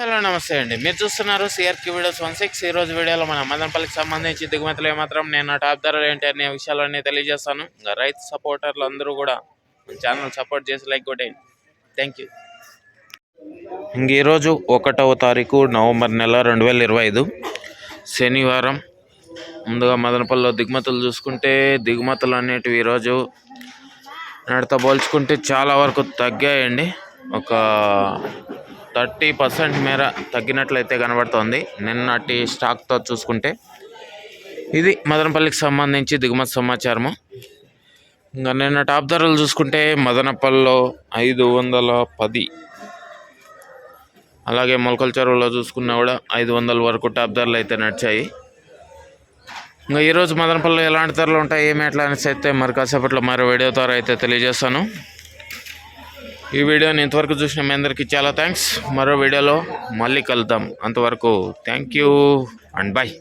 Hello నమస్తే అండి. మీరు చూస్తున్నారు సిఆర్కి వీడియోస్ వన్ సిక్స్ ఈ రోజు వీడియోలో మన మదనపల్లికి సంబంధించి దిగుమతులు ఏమాత్రం నేను నా టాప్ ధరలు ఏంటి అనే విషయాలన్నీ తెలియజేస్తాను. ఇంకా రైతు సపోర్టర్లు అందరూ కూడా మన ఛానల్ సపోర్ట్ చేసి లైక్ కొట్టేయండి. థ్యాంక్ యూ ఇంక ఈరోజు ఒకటవ తారీఖు నవంబర్ నెల రెండు వేల ఇరవై ఐదు. శనివారం. ముందుగా మదనపల్లిలో దిగుమతులు చూసుకుంటే దిగుమతులు అనేటివి ఈరోజు నడత పోల్చుకుంటే చాలా వరకు తగ్గాయండి. ఒక థర్టీ పర్సెంట్ మేర తగ్గినట్లయితే కనబడుతోంది. నిన్నటి స్టాక్తో చూసుకుంటే ఇది మదనపల్లికి సంబంధించి దిగుమతి సమాచారము. ఇంకా నిన్న టాప్ ధరలు చూసుకుంటే మదనపల్లిలో ఐదు వందల పది అలాగే మొలకల చెరువులో చూసుకున్నా కూడా ఐదు వందల వరకు టాప్ ధరలు అయితే నడిచాయి. ఇంకా ఈరోజు మదనపల్లిలో ఎలాంటి ధరలు ఉంటాయి ఏమి ఎట్లా అనేసి అయితే మరి కాసేపట్లో మరో వీడియో ద్వారా అయితే తెలియజేస్తాను. ఈ వీడియోని ఇంతవరకు చూసిన మీ అందరికీ చాలా థ్యాంక్స్ మరో వీడియోలో మళ్ళీ కలుద్దాం. అంతవరకు థ్యాంక్ యూ అండ్ బాయ్